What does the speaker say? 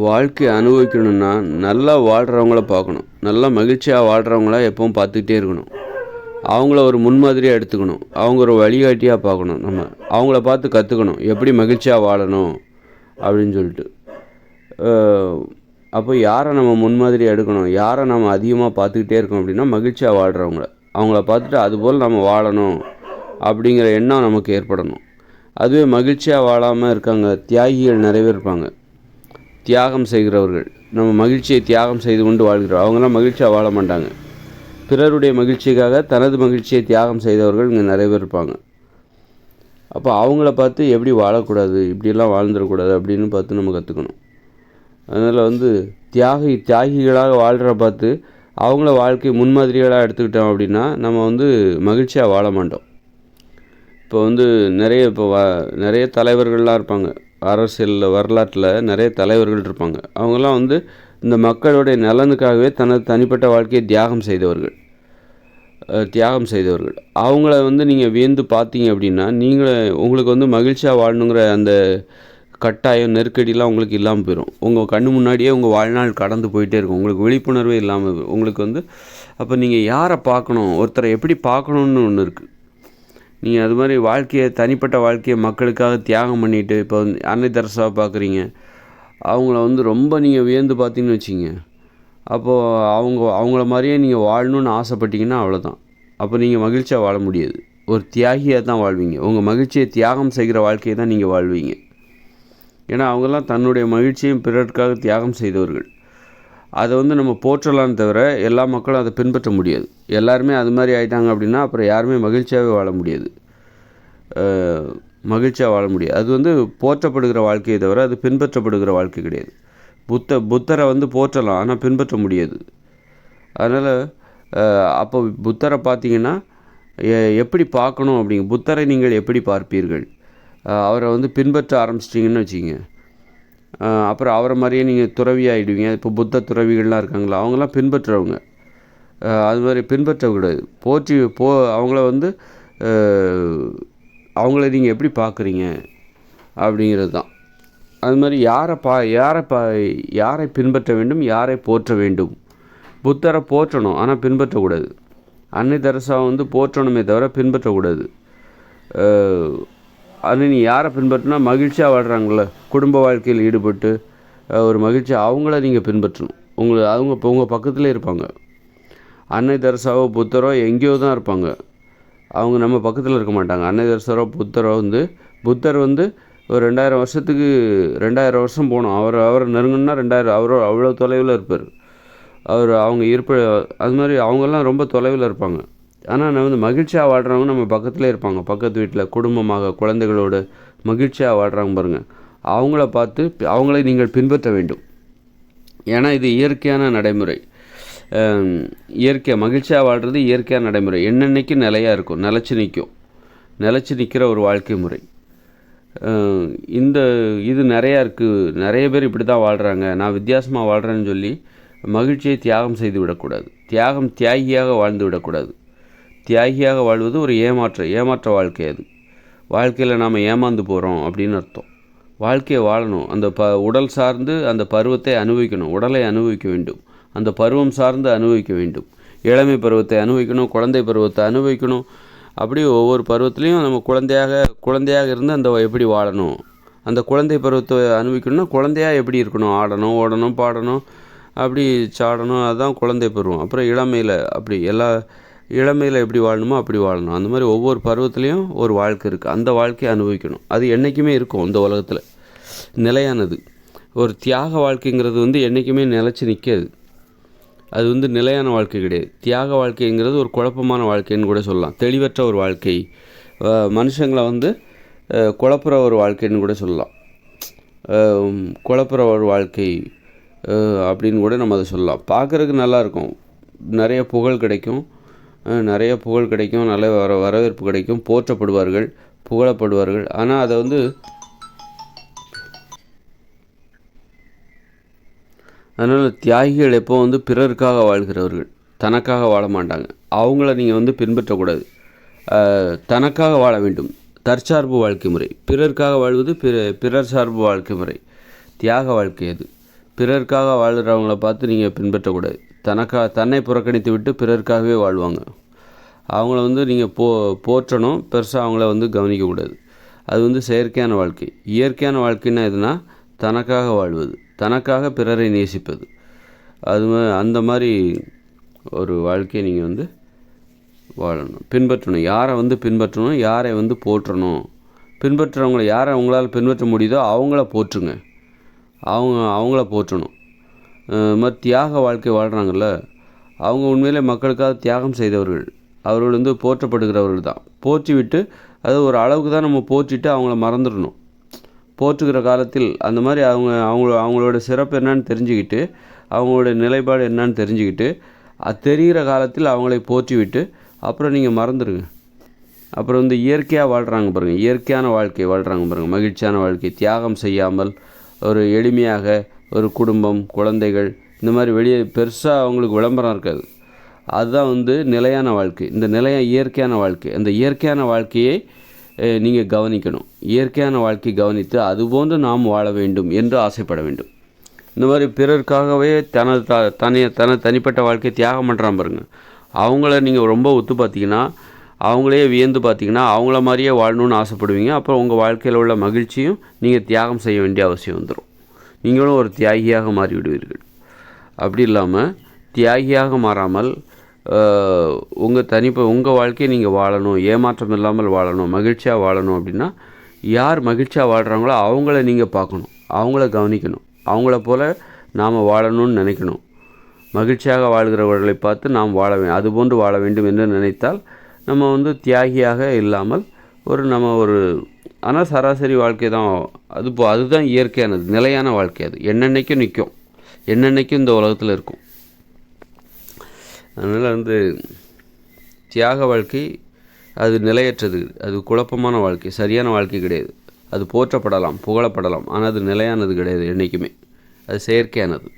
வாழ்க்கையை அனுபவிக்கணும்னா நல்லா வாழ்கிறவங்கள பார்க்கணும். நல்லா மகிழ்ச்சியாக வாழ்கிறவங்கள எப்பவும் பார்த்துக்கிட்டே இருக்கணும். அவங்கள ஒரு முன்மாதிரியாக எடுத்துக்கணும். அவங்க ஒரு வழிகாட்டியாக பார்க்கணும் நம்ம. அவங்கள பார்த்து கற்றுக்கணும் எப்படி மகிழ்ச்சியாக வாழணும் அப்படின்னு சொல்லிட்டு. அப்போ யாரை நம்ம முன்மாதிரியாக எடுக்கணும்? யாரை நம்ம அதிகமாக பார்த்துக்கிட்டே இருக்கோம் அப்படின்னா மகிழ்ச்சியாக வாழ்கிறவங்கள அவங்கள பார்த்துட்டு அதுபோல் நம்ம வாழணும் அப்படிங்கிற எண்ணம் நமக்கு ஏற்படணும். அதுவே மகிழ்ச்சியாக வாழாமல் இருக்காங்க. தியாகிகள் நிறைய பேர் இருப்பாங்க. தியாகம் செய்கிறவர்கள். நம்ம மகிழ்ச்சியை தியாகம் செய்து கொண்டு வாழ்கிறோம். அவங்களாம் மகிழ்ச்சியாக வாழ மாட்டாங்க. பிறருடைய மகிழ்ச்சிக்காக தனது மகிழ்ச்சியை தியாகம் செய்தவர்கள் இங்கே நிறைய பேர் இருப்பாங்க. அப்போ அவங்கள பார்த்து எப்படி வாழக்கூடாது இப்படியெல்லாம் வாழ்ந்துடக்கூடாது அப்படின்னு பார்த்து நம்ம கற்றுக்கணும் அதனால் வந்து தியாகி தியாகிகளாக வாழ்கிற பார்த்து அவங்கள வாழ்க்கை முன்மாதிரிகளாக எடுத்துக்கிட்டோம் அப்படின்னா நம்ம வந்து மகிழ்ச்சியாக வாழ மாட்டோம். இப்போ வந்து நிறைய இப்போ வா நிறைய தலைவர்கள்லாம் இருப்பாங்க. அரசியலில் வரலாற்றில் நிறைய தலைவர்கள் இருப்பாங்க. அவங்கெல்லாம் வந்து இந்த மக்களுடைய நலனுக்காகவே தனது தனிப்பட்ட வாழ்க்கையை தியாகம் செய்தவர்கள். தியாகம் செய்தவர்கள். அவங்கள வந்து நீங்கள் வியந்து பார்த்தீங்க அப்படின்னா நீங்களே உங்களுக்கு வந்து மகிழ்ச்சியாக வாழணுங்கிற அந்த கட்டாயம் நெருக்கடிலாம் உங்களுக்கு இல்லாமல் போயிடும் உங்கள் கண்ணு முன்னாடியே உங்கள் வாழ்நாள் கடந்து போயிட்டே இருக்கும். உங்களுக்கு விழிப்புணர்வே இல்லாமல் உங்களுக்கு வந்து அப்போ நீங்கள் யாரை பார்க்கணும்? ஒருத்தரை எப்படி பார்க்கணுன்னு ஒன்று இருக்குது நீங்கள் அது மாதிரி வாழ்க்கையை தனிப்பட்ட வாழ்க்கையை மக்களுக்காக தியாகம் பண்ணிட்டு இப்போ வந்து அன்னை தெரசாவை பார்க்குறீங்க. அவங்கள வந்து ரொம்ப நீங்கள் வியந்து பார்த்தீங்கன்னு வச்சிங்க அப்போது அவங்க அவங்கள மாதிரியே நீங்கள் வாழணும்னு ஆசைப்பட்டீங்கன்னா அவ்வளோதான் அப்போ நீங்கள் மகிழ்ச்சியாக வாழ முடியாது. ஒரு தியாகியாக தான் வாழ்வீங்க. உங்கள் மகிழ்ச்சியை தியாகம் செய்கிற வாழ்க்கையை தான் நீங்கள் வாழ்வீங்க. ஏன்னா அவங்கெல்லாம் தன்னுடைய மகிழ்ச்சியும் பிறருக்காக தியாகம் செய்தவர்கள். அதை வந்து நம்ம போற்றலான்னு தவிர எல்லா மக்களும் அதை பின்பற்ற முடியாது. எல்லாருமே அது மாதிரி ஆயிட்டாங்க அப்படின்னா அப்புறம் யாருமே மகிழ்ச்சியாகவே வாழ முடியாது. மகிழ்ச்சியாக வாழ முடியாது. அது வந்து போற்றப்படுகிற வாழ்க்கையை தவிர அது பின்பற்றப்படுகிற வாழ்க்கை கிடையாது. புத்த புத்தரை வந்து போற்றலாம் ஆனால் பின்பற்ற முடியாது. அதனால் அப்போ புத்தரை பார்த்தீங்கன்னா எப்படி பார்க்கணும் அப்படிங்க புத்தரை நீங்கள் எப்படி பார்ப்பீர்கள்? அவரை வந்து பின்பற்ற ஆரம்பிச்சிட்டிங்கன்னு வச்சுக்கிங்க. அப்புறம் அவரை மாதிரியே நீங்கள் துறவி ஆகிடுவீங்க இப்போ புத்த துறவிகள்லாம் இருக்காங்களா? அவங்களாம் பின்பற்றுறவங்க அது மாதிரி பின்பற்றக்கூடாது. போற்றி போ அவங்கள வந்து அவங்கள நீங்கள் எப்படி பார்க்குறீங்க அப்படிங்கிறது தான். அது மாதிரி யாரை பா யாரை பா யாரை பின்பற்ற வேண்டும்? யாரை போற்ற வேண்டும்? புத்தரை போற்றணும் ஆனால் பின்பற்றக்கூடாது. அன்னை தெரசா வந்து போற்றணுமே தவிர பின்பற்றக்கூடாது. அது நீ யாரை பின்பற்றினா மகிழ்ச்சியாக வாழ்கிறாங்கள குடும்ப வாழ்க்கையில் ஈடுபட்டு ஒரு மகிழ்ச்சி அவங்கள நீங்கள் பின்பற்றணும். உங்களை அவங்க இப்போ உங்கள் பக்கத்துலேயே இருப்பாங்க. அன்னை தரசாவோ புத்தரோ எங்கேயோ தான் இருப்பாங்க. அவங்க நம்ம பக்கத்தில் இருக்க மாட்டாங்க. அன்னை தரசரோ புத்தரோ வந்து புத்தர் வந்து ஒரு ரெண்டாயிரம் வருஷத்துக்கு ரெண்டாயிரம் வருஷம் போகணும் அவர் அவர் நெருங்கணுன்னா ரெண்டாயிரம் அவரோ அவ்வளோ தொலைவில் இருப்பார். அவர் அவங்க இருப்ப அது மாதிரி அவங்கெல்லாம் ரொம்ப தொலைவில் இருப்பாங்க. ஆனால் நான் வந்து மகிழ்ச்சியாக வாழ்கிறவங்க நம்ம பக்கத்தில் இருப்பாங்க. பக்கத்து வீட்டில் குடும்பமாக குழந்தைகளோடு மகிழ்ச்சியாக வாழ்கிறாங்க பாருங்கள் அவங்கள பார்த்து அவங்களை நீங்கள் பின்பற்ற வேண்டும். ஏன்னா இது இயற்கையான நடைமுறை. இயற்கை மகிழ்ச்சியாக வாழ்கிறது இயற்கையான நடைமுறை. என்னென்னைக்கு நிலையாக இருக்கும்? நிலச்சி நிற்கும் நிலச்சி நிற்கிற ஒரு வாழ்க்கை முறை. இந்த இது நிறையா இருக்குது நிறைய பேர் இப்படி தான் வாழ்கிறாங்க நான் வித்தியாசமாக வாழ்கிறேன்னு சொல்லி மகிழ்ச்சியை தியாகம் செய்து விடக்கூடாது. தியாகம் தியாகியாக வாழ்ந்து விடக்கூடாது. தியாகியாக வாழ்வது ஒரு ஏமாற்ற ஏமாற்ற வாழ்க்கை அது. வாழ்க்கையில் நாம் ஏமாந்து போகிறோம் அப்படின்னு அர்த்தம். வாழ்க்கையை வாழணும். அந்த ப உடல் சார்ந்து அந்த பருவத்தை அனுபவிக்கணும். உடலை அனுபவிக்க வேண்டும். அந்த பருவம் சார்ந்து அனுபவிக்க வேண்டும். இளமை பருவத்தை அனுபவிக்கணும் குழந்தை பருவத்தை அனுபவிக்கணும். அப்படி ஒவ்வொரு பருவத்துலேயும் நம்ம குழந்தையாக குழந்தையாக இருந்து அந்த எப்படி வாழணும்? அந்த குழந்தை பருவத்தை அனுபவிக்கணும்னா குழந்தையாக எப்படி இருக்கணும்? ஆடணும் ஓடணும் பாடணும் அப்படி சாடணும். அதுதான் குழந்தை பருவம். அப்புறம் இளமையில் அப்படி எல்லா இளமையில் எப்படி வாழணுமோ அப்படி வாழணும். அந்த மாதிரி ஒவ்வொரு பருவத்துலேயும் ஒரு வாழ்க்கை இருக்குது அந்த வாழ்க்கையை அனுபவிக்கணும். அது என்றைக்குமே இருக்கும் இந்த உலகத்தில். நிலையானது. ஒரு தியாக வாழ்க்கைங்கிறது வந்து என்றைக்குமே நிலச்சி நிற்காது அது வந்து நிலையான வாழ்க்கை கிடையாது. தியாக வாழ்க்கைங்கிறது ஒரு குழப்பமான வாழ்க்கைன்னு கூட சொல்லலாம். தெளிவற்ற ஒரு வாழ்க்கை. மனுஷங்களை வந்து குழப்புற ஒரு வாழ்க்கைன்னு கூட சொல்லலாம். குழப்புற ஒரு வாழ்க்கை அப்படின்னு கூட நம்ம அதை சொல்லலாம். பார்க்குறதுக்கு நல்லாயிருக்கும் நிறைய புகழ் கிடைக்கும். நிறைய புகழ் கிடைக்கும் நல்ல வர வரவேற்பு கிடைக்கும் போற்றப்படுவார்கள் புகழப்படுவார்கள். ஆனால் அதை வந்து அதனால் தியாகிகள் எப்போ வந்து பிறருக்காக வாழ்கிறவர்கள் தனக்காக வாழ மாட்டாங்க. அவங்கள நீங்கள் வந்து பின்பற்றக்கூடாது. தனக்காக வாழ வேண்டும். தற்சார்பு வாழ்க்கை முறை. பிறருக்காக வாழ்வது பிற பிறர் சார்பு வாழ்க்கை முறை. தியாக வாழ்க்கை அது. பிறருக்காக வாழ்கிறவங்கள பார்த்து நீங்கள் பின்பற்றக்கூடாது. தனக்காக தன்னை புறக்கணித்து விட்டு பிறருக்காகவே வாழ்வாங்க. அவங்கள வந்து நீங்கள் போ போற்றணும். பெருசாக அவங்கள வந்து கவனிக்கக்கூடாது. அது வந்து செயற்கையான வாழ்க்கை. இயற்கையான வாழ்க்கைன்னா எதுனா தனக்காக வாழ்வது. தனக்காக பிறரை நேசிப்பது. அது அந்த மாதிரி ஒரு வாழ்க்கையை நீங்கள் வந்து வாழணும். பின்பற்றணும். யாரை வந்து பின்பற்றணும்? யாரை வந்து போற்றணும்? பின்பற்றுறவங்கள யாரை உங்களால் பின்பற்ற முடியுதோ அவங்கள போற்றுங்க. அவங்க அவங்கள போற்றணும். மாதிரி தியாக வாழ்க்கை வாழ்கிறாங்கல்ல அவங்க உண்மையிலே மக்களுக்காக தியாகம் செய்தவர்கள். அவர்கள் வந்து போற்றப்படுகிறவர்கள் தான். போற்றி விட்டு அது ஒரு அளவுக்கு தான் நம்ம போற்றிட்டு அவங்கள மறந்துடணும். போற்றுகிற காலத்தில் அந்த மாதிரி அவங்க அவங்க அவங்களோட சிறப்பு என்னன்னு தெரிஞ்சுக்கிட்டு அவங்களோட நிலைப்பாடு என்னன்னு தெரிஞ்சுக்கிட்டு அது தெரிகிற காலத்தில் அவங்களை போற்றி விட்டு அப்புறம் நீங்கள் மறந்துடுங்க. அப்புறம் வந்து இயற்கையாக வாழ்கிறாங்க பாருங்கள் இயற்கையான வாழ்க்கை வாழ்கிறாங்க பாருங்கள் மகிழ்ச்சியான வாழ்க்கை தியாகம் செய்யாமல் ஒரு எளிமையாக ஒரு குடும்பம் குழந்தைகள் இந்த மாதிரி வெளியே பெருசாக அவங்களுக்கு விளம்பரம் இருக்காது. அதுதான் வந்து நிலையான வாழ்க்கை. இந்த நிலைய இயற்கையான வாழ்க்கை. அந்த இயற்கையான வாழ்க்கையை நீங்கள் கவனிக்கணும். இயற்கையான வாழ்க்கை கவனித்து அதுபோன்று நாம் வாழ வேண்டும் என்று ஆசைப்பட வேண்டும். இந்த மாதிரி பிறருக்காகவே தனது த தனி தன தனிப்பட்ட வாழ்க்கையை தியாகம் பண்ணுறான் பாருங்க. அவங்கள நீங்கள் ரொம்ப ஒத்து பார்த்தீங்கன்னா அவங்களே வியந்து பார்த்தீங்கன்னா அவங்கள மாதிரியே வாழணும்னு ஆசைப்படுவீங்க. அப்புறம் உங்கள் வாழ்க்கையில் உள்ள மகிழ்ச்சியும் நீங்கள் தியாகம் செய்ய வேண்டிய அவசியம் வந்துடும் நீங்களும் ஒரு தியாகியாக மாறிவிடுவீர்கள். அப்படி இல்லாமல் தியாகியாக மாறாமல் உங்கள் தனிப்ப உங்கள் வாழ்க்கையை நீங்கள் வாழணும் ஏமாற்றம் இல்லாமல் வாழணும் மகிழ்ச்சியாக வாழணும் அப்படின்னா யார் மகிழ்ச்சியாக வாழ்கிறாங்களோ அவங்கள நீங்கள் பார்க்கணும் அவங்கள கவனிக்கணும். அவங்கள போல் நாம் வாழணும்னு நினைக்கணும். மகிழ்ச்சியாக வாழ்கிறவர்களை பார்த்து நாம் வாழ வே அதுபோன்று வாழ வேண்டும் என்று நினைத்தால் நம்ம வந்து தியாகியாக இல்லாமல் ஒரு நம்ம ஒரு ஆனால் சராசரி வாழ்க்கை தான் அது போ அதுதான் இயற்கையானது நிலையான வாழ்க்கை அது. என்னென்னைக்கும் நிற்கும். என்னென்னைக்கும் இந்த உலகத்தில் இருக்கும். அதனால் வந்து தியாக வாழ்க்கை அது நிலையற்றது. அது குழப்பமான வாழ்க்கை சரியான வாழ்க்கை கிடையாது. அது போற்றப்படலாம் புகழப்படலாம் ஆனால் அது நிலையானது கிடையாது என்றைக்குமே அது செயற்கையானது.